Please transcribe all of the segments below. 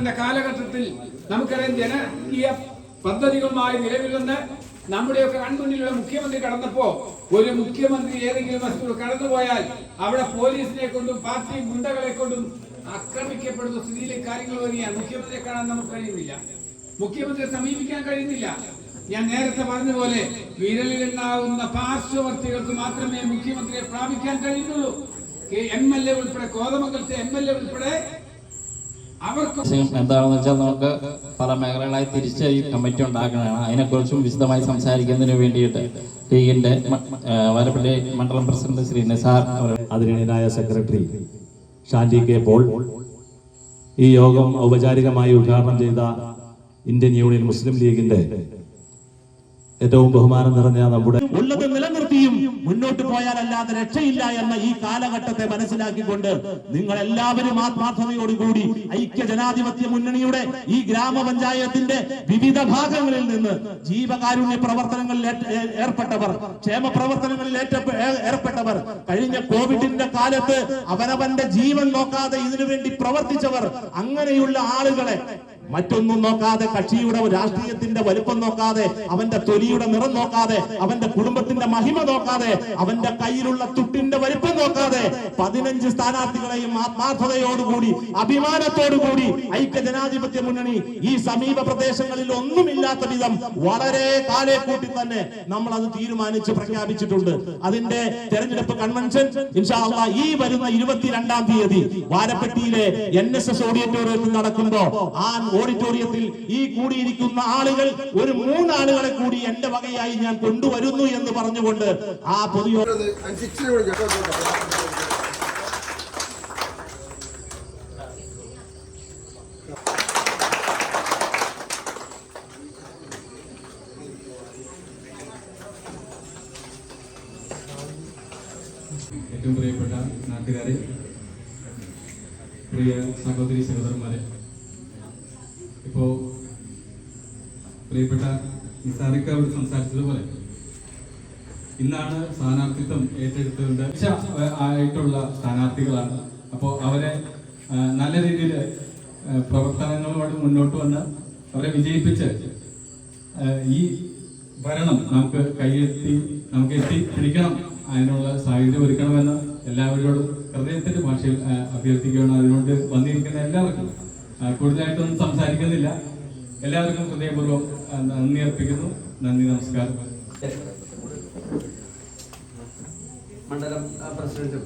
സർക്കാരിന്റെ കാലഘട്ടത്തിൽ നമുക്കറിയാം ജനകീയ പദ്ധതികളുമായി നിലവിൽ വന്ന് നമ്മുടെയൊക്കെ കൺമുന്നിലുള്ള മുഖ്യമന്ത്രി കടന്നപ്പോ ഒരു മുഖ്യമന്ത്രി ഏതെങ്കിലും വസ്തു കടന്നുപോയാൽ അവിടെ പോലീസിനെ കൊണ്ടും പാർട്ടി ഗുണ്ടകളെ കൊണ്ടും ആക്രമിക്കപ്പെടുന്ന സ്ഥിതിയിലെ കാര്യങ്ങൾ വരികയാണ് മുഖ്യമന്ത്രിയെ കാണാൻ നമുക്ക് കഴിയുന്നില്ല. മുഖ്യമന്ത്രിയെ സമീപിക്കാൻ കഴിയുന്നില്ല. ഞാൻ നേരത്തെ പറഞ്ഞ പോലെ വിരലിലുണ്ടാവുന്ന പാർശ്വവർത്തികൾക്ക് മാത്രമേ മുഖ്യമന്ത്രിയെ പ്രാപിക്കാൻ കഴിയുന്നുള്ളൂ. എം എൽ എ ഉൾപ്പെടെ കോതമംഗലത്തെ എം എൽ എ ഉൾപ്പെടെ എന്താണെന്ന് വെച്ചാൽ നമുക്ക് പല മേഖലകളായി തിരിച്ച് ഈ കമ്മിറ്റി ഉണ്ടാക്കുന്നതാണ് അതിനെക്കുറിച്ചും വിശദമായി സംസാരിക്കുന്നതിന് വേണ്ടിയിട്ട് ലീഗിന്റെ വരപ്പള്ളി മണ്ഡലം പ്രസിഡന്റ് ശ്രീ നിസാർ അവർ അതിനായ സെക്രട്ടറി ഷാൻഡി കെ പോൾ ഈ യോഗം ഔപചാരികമായി ഉദ്ഘാടനം ചെയ്ത ഇന്ത്യൻ യൂണിയൻ മുസ്ലിം ലീഗിന്റെ ഏറ്റവും ബഹുമാനം നിറഞ്ഞ നമ്മുടെ ഉള്ളത് നിലനിർത്തിയും മുന്നോട്ട് പോയാൽ അല്ലാതെ രക്ഷയില്ല എന്ന ഈ കാലഘട്ടത്തെ മനസ്സിലാക്കിക്കൊണ്ട് നിങ്ങൾ എല്ലാവരും ആത്മാർത്ഥതയോടുകൂടി ഐക്യ ജനാധിപത്യ മുന്നണിയുടെ ഈ ഗ്രാമപഞ്ചായത്തിന്റെ വിവിധ ഭാഗങ്ങളിൽ നിന്ന് ജീവകാരുണ്യ പ്രവർത്തനങ്ങളിൽ ഏർപ്പെട്ടവർ ക്ഷേമ പ്രവർത്തനങ്ങളിൽ ഏർപ്പെട്ടവർ കഴിഞ്ഞ കോവിഡിന്റെ കാലത്ത് അവനവന്റെ ജീവൻ നോക്കാതെ ഇതിനുവേണ്ടി പ്രവർത്തിച്ചവർ അങ്ങനെയുള്ള ആളുകളെ മറ്റൊന്നും നോക്കാതെ കക്ഷിയുടെ രാഷ്ട്രീയത്തിന്റെ വലുപ്പം നോക്കാതെ അവന്റെ തൊലിയുടെ നിറം നോക്കാതെ അവന്റെ കുടുംബത്തിന്റെ മഹിമ നോക്കാതെ അവന്റെ കയ്യിലുള്ള തുട്ടിന്റെ വലുപ്പം നോക്കാതെ പതിനഞ്ച് സ്ഥാനാർത്ഥികളെയും ആത്മാർത്ഥതയോടുകൂടി അഭിമാനത്തോടുകൂടി ഐക്യ ജനാധിപത്യ മുന്നണി ഈ സമീപ പ്രദേശങ്ങളിൽ ഒന്നുമില്ലാത്ത വിധം വളരെ കാലേ കൂട്ടി തന്നെ നമ്മൾ അത് തീരുമാനിച്ച് പ്രഖ്യാപിച്ചിട്ടുണ്ട്. അതിന്റെ തെരഞ്ഞെടുപ്പ് കൺവെൻഷൻ ഈ വരുന്ന ഇരുപത്തിരണ്ടാം തീയതി വാരപ്പെട്ടിയിലെ എൻ എസ് എസ് ഓഡിറ്റോറിയത്തിൽ നടക്കുമ്പോ ആ ഓഡിറ്റോറിയത്തിൽ ഈ കൂടിയിരിക്കുന്ന ആളുകൾ ഒരു മൂന്നാളുകളെ കൂടി എന്റെ വകയായി ഞാൻ കൊണ്ടുവരുന്നു എന്ന് പറഞ്ഞുകൊണ്ട് ആ പൊതുയോ ഏറ്റവും പ്രിയപ്പെട്ട നാട്ടുകാരെ പ്രിയ സഹോദരി സഹോദരന്മാരെ ഇപ്പോ പ്രിയപ്പെട്ട നിസാറിക്ക അവിടെ സംസാരിച്ചതുപോലെ ഇന്നാണ് സ്ഥാനാർത്ഥിത്വം ഏറ്റെടുത്തതുകൊണ്ട് മികച്ച, ആയിട്ടുള്ള സ്ഥാനാർത്ഥികളാണ്. അപ്പോൾ അവരെ നല്ല രീതിയിൽ പ്രവർത്തനങ്ങളോട് മുന്നോട്ട് വന്ന് അവരെ വിജയിപ്പിച്ച് ഈ ഭരണം നമുക്ക് കൈയെത്തി നമുക്ക് എത്തി പിടിക്കണം അതിനുള്ള സാഹചര്യം ഒരുക്കണമെന്ന് എല്ലാവരോടും ഹൃദയത്തിന്റെ ഭാഷയിൽ അഭ്യർത്ഥിക്കുകയാണ്. അതിനോട് വന്നിരിക്കുന്ന എല്ലാവർക്കും കൂടുതലായിട്ടൊന്നും സംസാരിക്കുന്നില്ല. എല്ലാവർക്കും ഹൃദയപൂർവം നന്ദി അർപ്പിക്കുന്നു. നന്ദി നമസ്കാരം. മണ്ഡലം പ്രസിഡന്റും.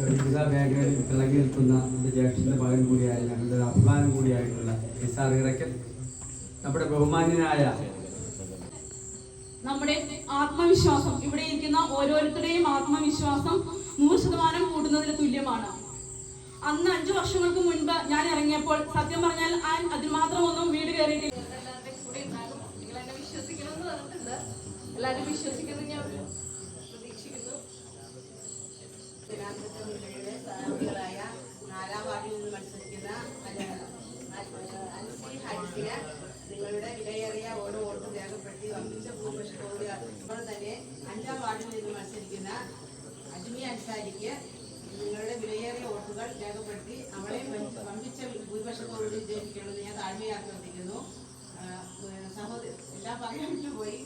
വിവിധ മേഖലകളിൽ തിളങ്ങി നിൽക്കുന്ന എന്റെ ജ്യേഷ്ഠന്റെ മകൻ കൂടിയായ ഞങ്ങളുടെ അഭിമാനം കൂടിയായിട്ടുള്ള നിസാർ ഇറക്കൽ നമ്മുടെ ബഹുമാന്യനായ നമ്മുടെ ആത്മവിശ്വാസം ഇവിടെ ഇരിക്കുന്ന ഓരോരുത്തരുടെയും ആത്മവിശ്വാസം നൂറ് ശതമാനം കൂടുന്നതിന് തുല്യമാണ്. അന്ന് അഞ്ചു വർഷങ്ങൾക്ക് മുൻപ് ഞാൻ ഇറങ്ങിയപ്പോൾ സത്യം പറഞ്ഞാൽ ഞാൻ അതിനുമാത്രം ഒന്നും വീട് കയറിയിട്ടില്ല. എല്ലാവരും വിശ്വസിക്കുന്നു ഞാൻ പ്രതീക്ഷിക്കുന്നു. മുന്നണിയുടെ സ്ഥാനാർത്ഥികളായ നാലാം വാർഡിൽ നിന്ന് മത്സരിക്കുന്ന അൻസി ഹാരിസിന് നിങ്ങളുടെ വിലയേറിയ ഓരോ വോട്ടും രേഖപ്പെടുത്തി വമ്പിച്ച ഇപ്പോൾ തന്നെ അഞ്ചാം വാർഡിൽ നിന്ന് മത്സരിക്കുന്ന അജ്മി അൻസാരിക്ക് നിങ്ങളുടെ വിലയേറിയ വോട്ടുകൾ രേഖപ്പെടുത്തി അവളെ വമ്പിച്ച ഭൂരിപക്ഷത്തോട് വിജയിപ്പിക്കണമെന്ന് ഞാൻ താഴ്മയെ അഭ്യർത്ഥിക്കുന്നു സഹോദരി എല്ലാം പറയാൻ വിട്ടുപോയി